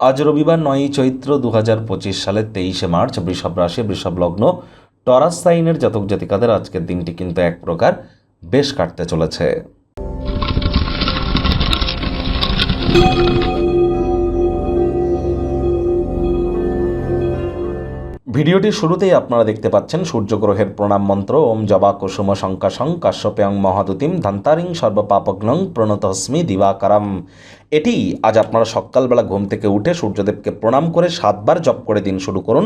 আজ রবিবার নয়ই চৈত্র দু হাজার পঁচিশ সালের তেইশে মার্চ, বৃষভ রাশি, বৃষভ লগ্ন, টরাস সাইনের জাতক জাতিকাদের আজকের দিনটি কিন্তু এক প্রকার বেশ কাটতে চলেছে। ভিডিওটির শুরুতেই আপনারা দেখতে পাচ্ছেন সূর্যগ্রহের প্রণাম মন্ত্র, ওম জবা কুসুম শঙ্কাশং কাশ্যপেয়ং মহাদুতিম, ধান্তারিং সর্বপাপগ্নং প্রণতস্মি দিবাকারম। এটি আজ আপনারা সকালবেলা ঘুম থেকে উঠে সূর্যদেবকে প্রণাম করে সাতবার জপ করে দিন শুরু করুন।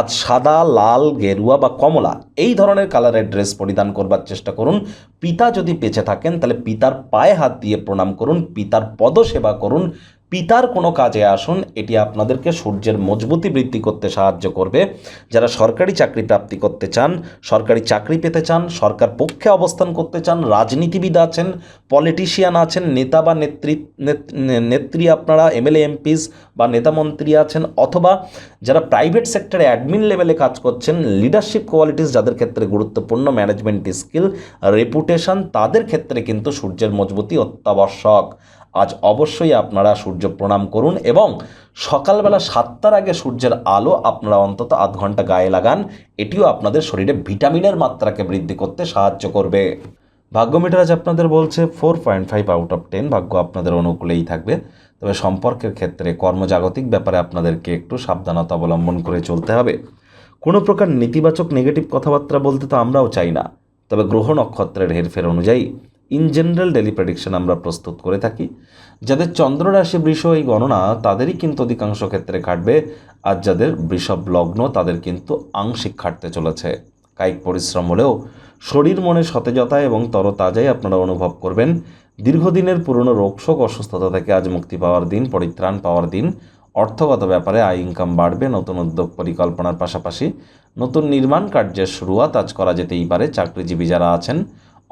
আজ সাদা, লাল, গেরুয়া বা কমলা, এই ধরনের কালারের ড্রেস পরিধান করবার চেষ্টা করুন। পিতা যদি বেঁচে থাকেন, তাহলে পিতার পায়ে হাত দিয়ে প্রণাম করুন, পিতার পদসেবা করুন। পিতার কোনো কাজে আসুন, এটি আপনাদেরকে সূর্যের মজবুতি বৃদ্ধি করতে সাহায্য করবে। যারা সরকারি চাকরি প্রাপ্তি করতে চান, সরকারি চাকরি পেতে চান, সরকার পক্ষে অবস্থান করতে চান, রাজনীতিবিদ আছেন, পলিটিশিয়ান আছেন, নেতা বা নেত্রী, নেত- নেত্রী আপনারা, এমএলএ, এমপিস বা নেতামন্ত্রী আছেন, অথবা যারা প্রাইভেট সেক্টরে অ্যাডমিন লেভেলে কাজ করছেন, লিডারশিপ কোয়ালিটিস যাদের ক্ষেত্রে গুরুত্বপূর্ণ, ম্যানেজমেন্ট স্কিল, রেপুটেশন, তাদের ক্ষেত্রে কিন্তু সূর্যের মজবুতি অত্যাবশ্যক। আজ অবশ্যই আপনারা সূর্য প্রণাম করুন এবং সকালবেলা সাতটার আগে সূর্যের আলো আপনারা অন্তত আধ ঘণ্টা গায়ে লাগান, এটিও আপনাদের শরীরে ভিটামিনের মাত্রাকে বৃদ্ধি করতে সাহায্য করবে। ভাগ্য মিটার আজ আপনাদের বলছে four point five out of ten, ভাগ্য আপনাদের অনুকূলেই থাকবে। তবে সম্পর্কের ক্ষেত্রে কর্মজাগতিক ব্যাপারে আপনাদেরকে একটু সাবধানতা অবলম্বন করে চলতে হবে। কোনো প্রকার নেতিবাচক নেগেটিভ কথাবার্তা বলতে তো আমরাও চাই না, তবে গ্রহ নক্ষত্রের হেরফের অনুযায়ী ইন জেনারেল ডেলি প্রেডিকশন আমরা প্রস্তুত করে থাকি। যাদের চন্দ্র রাশি বৃষ এই গণনা, তাদেরই কিন্তু অধিকাংশ ক্ষেত্রে কাটবে আর যাদের বৃষভ লগ্ন, তাদের কিন্তু আংশিক খাটতে চলেছে। কায়িক পরিশ্রম হলেও শরীর মনে সতেজতা এবং তরতাজাই আপনারা অনুভব করবেন। দীর্ঘদিনের পুরনো রোগশোক অসুস্থতা থেকে আজ মুক্তি পাওয়ার দিন, পরিত্রাণ পাওয়ার দিন, অর্থগত ব্যাপারে আয় ইনকাম বাড়বে, নতুন উদ্যোগ পরিকল্পনার পাশাপাশি নতুন নির্মাণ কার্যের শুরুয়াত আজ করা যেতেই পারে। চাকরিজীবী যারা আছেন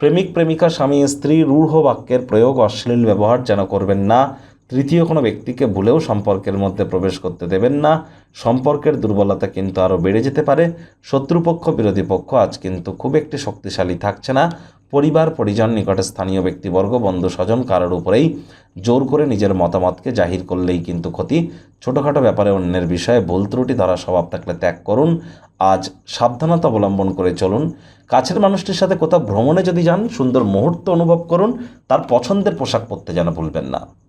প্রেমিক, প্রেমিকা, স্বামী, স্ত্রী, রূঢ় বাক্যের প্রয়োগ, অশ্লীল ব্যবহার যেন করবেন না। তৃতীয় কোনো ব্যক্তিকে ভুলেও সম্পর্কের মধ্যে প্রবেশ করতে দেবেন না। সম্পর্কের দুর্বলতা কিন্তু আরও বেড়ে যেতে পারে। শত্রুপক্ষ, বিরোধী পক্ষ আজ কিন্তু খুব একটি শক্তিশালী থাকছে না। পরিবার, পরিজন, নিকটে স্থানীয় ব্যক্তিবর্গ, বন্ধু, স্বজন কারোর উপরেই জোর করে নিজের মতামতকে জাহির করলেই কিন্তু ক্ষতি। ছোটোখাটো ব্যাপারে অন্যের বিষয়ে ভুল ত্রুটি ধরা স্বভাব থাকলে ত্যাগ করুন। আজ সাবধানতা অবলম্বন করে চলুন। কাছের মানুষটির সাথে কোথাও ভ্রমণে যদি যান, সুন্দর মুহূর্ত অনুভব করুন। তার পছন্দের পোশাক পরতে যেন ভুলবেন না।